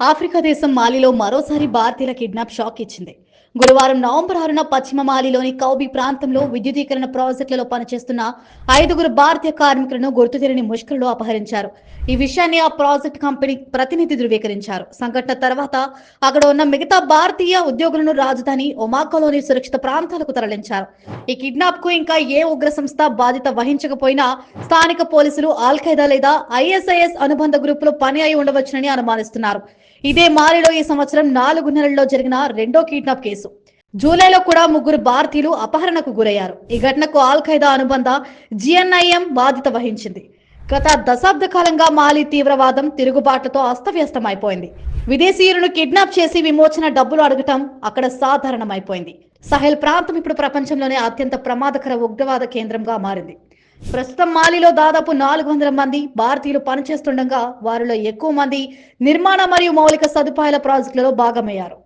Africa దేశం మాలిలో మరోసారి భారతీయుల కిడ్నాప్ షాక్ ఇచ్చింది. గురువారం నవంబర్ ఆరున పశ్చిమ మాలిలోని కౌబి ప్రాంతంలో విద్యుదీకరణ ప్రాజెక్టులలో పనిచేస్తున్న ఐదుగురు భారతీయ కార్మికులను గుర్తు తెలియని ముష్కరులు అపహరించారు. ఈ విషయాన్ని ఆ ప్రాజెక్ట్ కంపెనీ ప్రతినిధి ధృవీకరించారు. సంఘటన తర్వాత అక్కడ ఉన్న మిగతా భారతీయ ఉద్యోగులను రాజధాని ఒమాకోలోని సురక్షిత ప్రాంతాలకు తరలించారు. ఈ కిడ్నాప్కు ఇంకా ఏ ఉగ్ర సంస్థ బాధ్యత వహించకపోయినా స్థానిక పోలీసులు ఆల్ ఖైదా లేదా ఐఎస్ఐఎస్ అనుబంధ గ్రూపులో పని అయి ఉండవచ్చునని అనుమానిస్తున్నారు. ఇదే మారిలో ఈ సంవత్సరం నాలుగు నెలల్లో జరిగిన రెండో కిడ్నాప్ కేసు. జూలైలో కూడా ముగ్గురు భారతీయులు అపహరణకు గురయ్యారు. ఈ ఘటనకు ఆల్ ఖైదా అనుబంధ జిఎన్ఐఎం బాధ్యత వహించింది. గత దశాబ్ద కాలంగా మాలి తీవ్రవాదం తిరుగుబాట్లతో అస్తవ్యస్తమైపోయింది. విదేశీయులను కిడ్నాప్ చేసి విమోచన డబ్బులు అడగటం అక్కడ సాధారణమైపోయింది. సహెల్ ప్రాంతం ఇప్పుడు ప్రపంచంలోనే అత్యంత ప్రమాదకర ఉగ్రవాద కేంద్రంగా మారింది. ప్రస్తుతం మాలిలో దాదాపు నాలుగు వందల మంది భారతీయులు పనిచేస్తుండగా వారిలో ఎక్కువ మంది నిర్మాణ మరియు మౌలిక సదుపాయాల ప్రాజెక్టులలో భాగమయ్యారు.